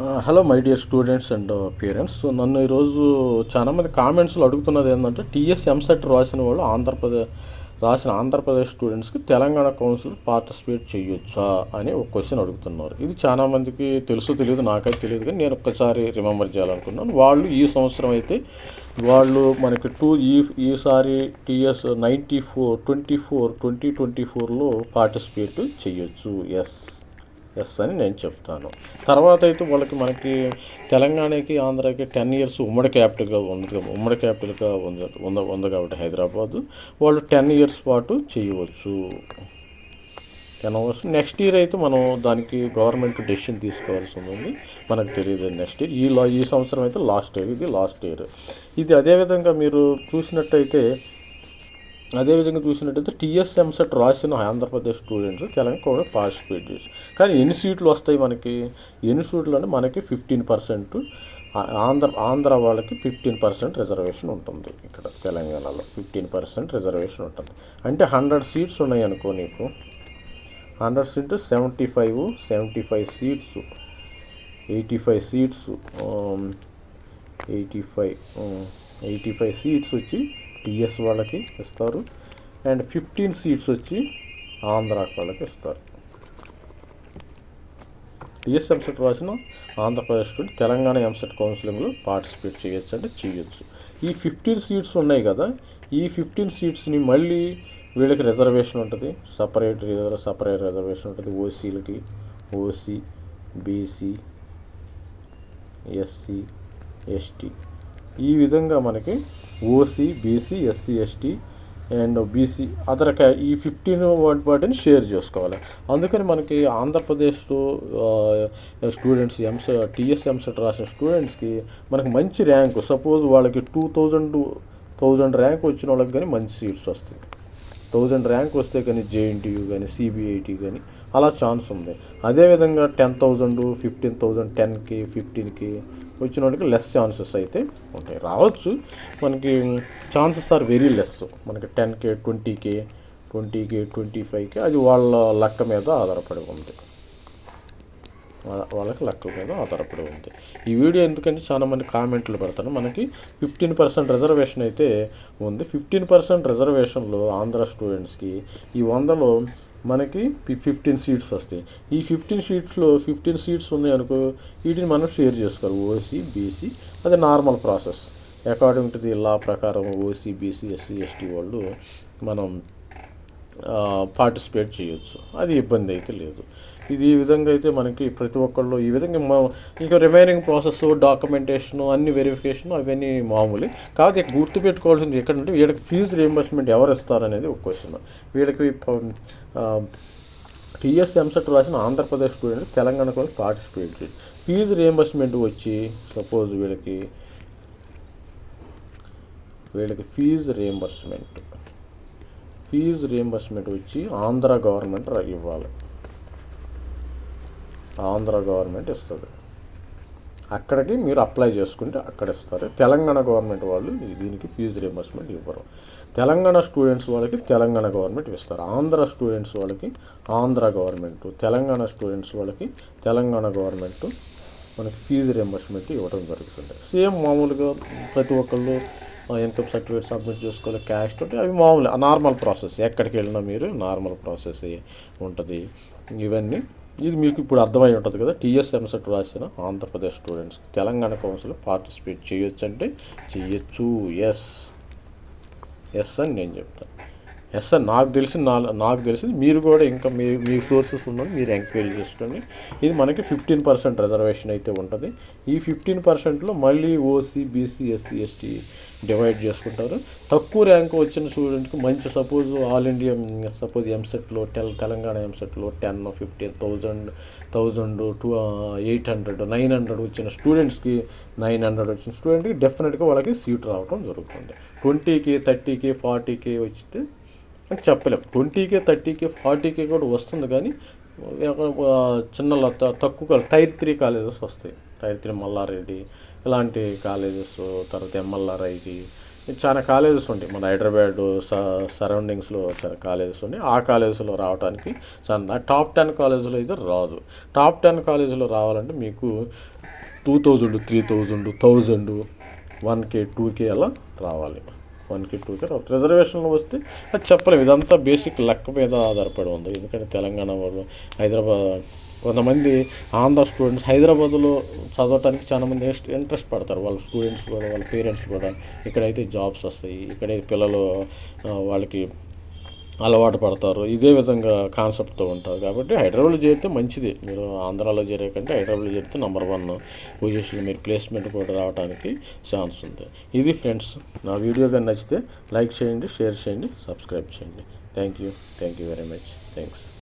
Hello my dear students and parents so నన్ను ఈరోజు చాలామంది కామెంట్స్లో అడుగుతున్నది ఏంటంటే టీఎస్ ఎంసెట్ రాసిన వాళ్ళు ఆంధ్రప్రదేశ్ రాసిన ఆంధ్రప్రదేశ్ స్టూడెంట్స్కి తెలంగాణ కౌన్సిల్ పార్టిసిపేట్ చేయొచ్చా అని ఒక క్వశ్చన్ అడుగుతున్నారు. ఇది చాలా మందికి తెలుసు తెలియదు నాకైతే తెలియదు కానీ నేను ఒక్కసారి రిమెంబర్ చేయాలనుకున్నాను. వాళ్ళు ఈ సంవత్సరం అయితే వాళ్ళు మనకి టూ ఈ ఈసారి TS ninety four twenty four twenty twenty ఫోర్లో పార్టిసిపేట్ చేయొచ్చు. ఎస్ ఎస్ అని నేను చెప్తాను. తర్వాత అయితే వాళ్ళకి మనకి తెలంగాణకి ఆంధ్రాకి టెన్ ఇయర్స్ ఉమ్మడి క్యాపిటల్గా ఉంది ఉమ్మడి క్యాపిటల్గా ఉంది ఉంది ఉంది కాబట్టి హైదరాబాదు. వాళ్ళు టెన్ ఇయర్స్ పాటు చేయవచ్చు. టెన్ అవర్స్ నెక్స్ట్ ఇయర్ అయితే మనం దానికి గవర్నమెంట్ డెసిషన్ తీసుకోవాల్సి ఉంది. మనకు తెలియదు నెక్స్ట్ ఇయర్ ఈ లా ఈ సంవత్సరం అయితే లాస్ట్ ఇయర్ ఇది లాస్ట్ ఇయర్ ఇది అదేవిధంగా మీరు చూసినట్టయితే అదేవిధంగా చూసినట్టయితే టీఎస్ ఎంసెట్ రాసిన ఆంధ్రప్రదేశ్ స్టూడెంట్స్ తెలంగాణ కూడా పార్టిసిపేట్ చేసి కానీ ఎన్ని సీట్లు వస్తాయి మనకి? ఎన్ని సీట్లు అంటే మనకి ఫిఫ్టీన్ పర్సెంట్ ఆంధ్ర ఆంధ్ర వాళ్ళకి ఫిఫ్టీన్ పర్సెంట్ రిజర్వేషన్ ఉంటుంది ఇక్కడ తెలంగాణలో. ఫిఫ్టీన్ పర్సెంట్ రిజర్వేషన్ ఉంటుంది. అంటే హండ్రెడ్ సీట్స్ ఉన్నాయి అనుకో నీకు. Hundred seat seventy five seventy five seats eighty five seats eighty five eighty five seats వచ్చి టీఎస్ వాళ్ళకి ఇస్తారు. అండ్ ఫిఫ్టీన్ సీట్స్ వచ్చి ఆంధ్రాకి వాళ్ళకి ఇస్తారు. టీఎస్ ఎంసెట్ రాసిన ఆంధ్రప్రదేశ్ స్టూడెంట్ తెలంగాణ ఎంసెట్ కౌన్సిలింగ్లో పార్టిసిపేట్ చేయొచ్చు అంటే చేయొచ్చు. ఈ ఫిఫ్టీన్ సీట్స్ ఉన్నాయి కదా ఈ ఫిఫ్టీన్ సీట్స్ని మళ్ళీ వీళ్ళకి రిజర్వేషన్ ఉంటుంది. సపరేట్ సపరేట్ రిజర్వేషన్ ఉంటుంది. ఓసీలకి ఓసీ బీసీ ఎస్సీ ఎస్టీ ఈ విధంగా మనకి OC BC SC ST and BC other ఈ ఫిఫ్టీన్ వాటిని షేర్ చేసుకోవాలి. అందుకని మనకి ఆంధ్రప్రదేశ్లో స్టూడెంట్స్ ఎంస టీఎస్ ఎంసెట్ రాసిన స్టూడెంట్స్కి మనకి మంచి ర్యాంకు సపోజ్ వాళ్ళకి టూ థౌజండ్ థౌజండ్ ర్యాంక్ వచ్చిన వాళ్ళకి కానీ మంచి సీట్స్ వస్తాయి. థౌజండ్ ర్యాంక్ వస్తే కానీ జేఎన్టీయూ కానీ సిబిఐటి కానీ అలా ఛాన్స్ ఉంది. అదేవిధంగా టెన్ థౌజండ్ ఫిఫ్టీన్ థౌజండ్ టెన్కి ఫిఫ్టీన్కి వచ్చిన వాళ్ళకి లెస్ ఛాన్సెస్ అయితే ఉంటాయి. రావచ్చు. మనకి ఛాన్సెస్ ఆర్ వెరీ లెస్ మనకి ten K twenty K twenty K twenty five K అది వాళ్ళ లెక్క మీద ఆధారపడి ఉంది. వాళ్ళకి లక్క మీద ఆధారపడి ఉంది. ఈ వీడియో ఎందుకంటే చాలా మంది కామెంట్లు పెడతాను మనకి ఫిఫ్టీన్ పర్సెంట్ రిజర్వేషన్ అయితే ఉంది. ఫిఫ్టీన్ పర్సెంట్ రిజర్వేషన్లో ఆంధ్ర స్టూడెంట్స్కి ఈ వందలో మనకి ఫిఫ్టీన్ సీట్స్ వస్తాయి. ఈ ఫిఫ్టీన్ సీట్స్లో ఫిఫ్టీన్ సీట్స్ ఉన్నాయి అనుకో వీటిని మనం షేర్ చేసుకోవాలి. ఓసీ బీసీ అది normal process according to the law ప్రకారం ఓసీ బీసీ ఎస్సీ ఎస్టీ వాళ్ళు మనం పార్టిసిపేట్ చేయొచ్చు. అది ఇబ్బంది అయితే లేదు. ఇది ఈ విధంగా అయితే మనకి ప్రతి ఒక్కళ్ళు ఈ విధంగా మా ఇంకా రిమైనింగ్ ప్రాసెస్ డాక్యుమెంటేషన్ అన్ని వెరిఫికేషన్ అవన్నీ మామూలే. కాకపోతే ఇక గుర్తుపెట్టుకోవాల్సింది ఎక్కడంటే వీళ్ళకి ఫీజు రియంబర్స్మెంట్ ఎవరు ఇస్తారనేది ఒక క్వశ్చన్ వీళ్ళకి టీఎస్ ఎంసెట్ రాసిన ఆంధ్రప్రదేశ్ స్టూడెంట్ తెలంగాణ కూడా పార్టిసిపేట్ చేయి. ఫీజు రియంబర్స్మెంట్ వచ్చి సపోజ్ వీళ్ళకి వీళ్ళకి ఫీజు రియంబర్స్మెంట్ ఫీజు రియంబర్స్మెంట్ వచ్చి ఆంధ్ర గవర్నమెంట్ ఇవ్వాలి. ఆంధ్ర గవర్నమెంట్ ఇస్తుంది. అక్కడికి మీరు అప్లై చేసుకుంటే అక్కడ ఇస్తారు. తెలంగాణ గవర్నమెంట్ వాళ్ళు దీనికి ఫీజు రియంబర్స్మెంట్ ఇవ్వరు. తెలంగాణ స్టూడెంట్స్ వాళ్ళకి తెలంగాణ గవర్నమెంట్ ఇస్తారు. ఆంధ్ర స్టూడెంట్స్ వాళ్ళకి ఆంధ్ర గవర్నమెంట్ తెలంగాణ స్టూడెంట్స్ వాళ్ళకి తెలంగాణ గవర్నమెంట్ మనకి ఫీజు రియంబర్స్మెంట్ ఇవ్వడం జరుగుతుంది. సేమ్ మామూలుగా ప్రతి ఒక్కళ్ళు ఇన్కమ్ సర్టిఫికేట్ సబ్మిట్ చేసుకోవాలి క్యాష్ తోటి అవి మామూలు నార్మల్ ప్రాసెస్ ఎక్కడికి వెళ్ళినా మీరు నార్మల్ ప్రాసెస్ ఉంటుంది. ఇవన్నీ ఇది మీకు ఇప్పుడు అర్థమై ఉంటుంది కదా టీఎస్ ఎంసెట్ రాసిన Andhra Pradesh students Telangana council participate చేయొచ్చు అంటే చేయొచ్చు. ఎస్ ఎస్ అని నేను చెప్తాను ఎస్ సార్ నాకు తెలిసి నా నాకు తెలిసింది మీరు కూడా ఇంకా మీ మీ సోర్సెస్ ఉన్నది మీరు ఎంక్వైరీ చేసుకోండి. ఇది మనకి ఫిఫ్టీన్ పర్సెంట్ రిజర్వేషన్ అయితే ఉంటుంది. ఈ ఫిఫ్టీన్ పర్సెంట్లో మళ్ళీ OC BC SC ST divide చేసుకుంటారు. తక్కువ ర్యాంక్ వచ్చిన స్టూడెంట్కి మంచి సపోజ్ ఆల్ ఇండియా సపోజ్ ఎంసెట్లో టెల్ తెలంగాణ ఎంసెట్లో ten fifteen thousand thousand two eight hundred nine hundred వచ్చిన స్టూడెంట్స్కి నైన్ హండ్రెడ్ వచ్చిన స్టూడెంట్కి డెఫినెట్గా వాళ్ళకి సీట్ రావడం జరుగుతుంది. ట్వంటీకి థర్టీకి ఫార్టీకి వచ్చితే అని చెప్పలేము ట్వంటీకే థర్టీకే ఫార్టీకే కూడా వస్తుంది కానీ చిన్న ల- త- తక్కువ టైర్ త్రీ కాలేజెస్ వస్తాయి. టైర్ త్రీ మల్లారెడ్డి ఇలాంటి కాలేజెస్ తర్వాత ఎంఎల్ఆర్ ఐటి చాలా కాలేజెస్ ఉంటాయి. మన హైదరాబాద్ స- సరౌండింగ్స్లో చాలా కాలేజెస్ ఉన్నాయి. ఆ కాలేజెస్లో రావడానికి చాలా టాప్ టెన్ కాలేజీలో అయితే రాదు. టాప్ టెన్ కాలేజీలో రావాలంటే మీకు two thousand three thousand thousand one K two K అలా రావాలి. వన్ కే టూ కే రిజర్వేషన్లో వస్తే అది చెప్పలేము. ఇదంతా బేసిక్ లెక్క మీద ఆధారపడి ఉంది. ఎందుకంటే తెలంగాణ వాళ్ళు హైదరాబాద్ కొంతమంది ఆంధ్ర స్టూడెంట్స్ హైదరాబాద్లో చదవటానికి చాలామంది ఇంట్రెస్ట్ పడతారు. వాళ్ళ స్టూడెంట్స్ కూడా వాళ్ళ పేరెంట్స్ కూడా. ఇక్కడైతే జాబ్స్ వస్తాయి. ఇక్కడైతే పిల్లలు వాళ్ళకి అలవాటు పడతారు. ఇదే విధంగా కాన్సెప్ట్తో ఉంటారు. కాబట్టి హైదరాబాద్లో చేరితే మంచిది. మీరు ఆంధ్రాలో చేరే కంటే హైదరాబాద్లో చేరితే నెంబర్ వన్ పొజిషన్ మీరు ప్లేస్మెంట్ కూడా రావడానికి ఛాన్స్ ఉంది. ఇది ఫ్రెండ్స్ నా వీడియో కానీ నచ్చితే లైక్ చేయండి షేర్ చేయండి సబ్స్క్రైబ్ చేయండి. Thank you thank you very much. Thanks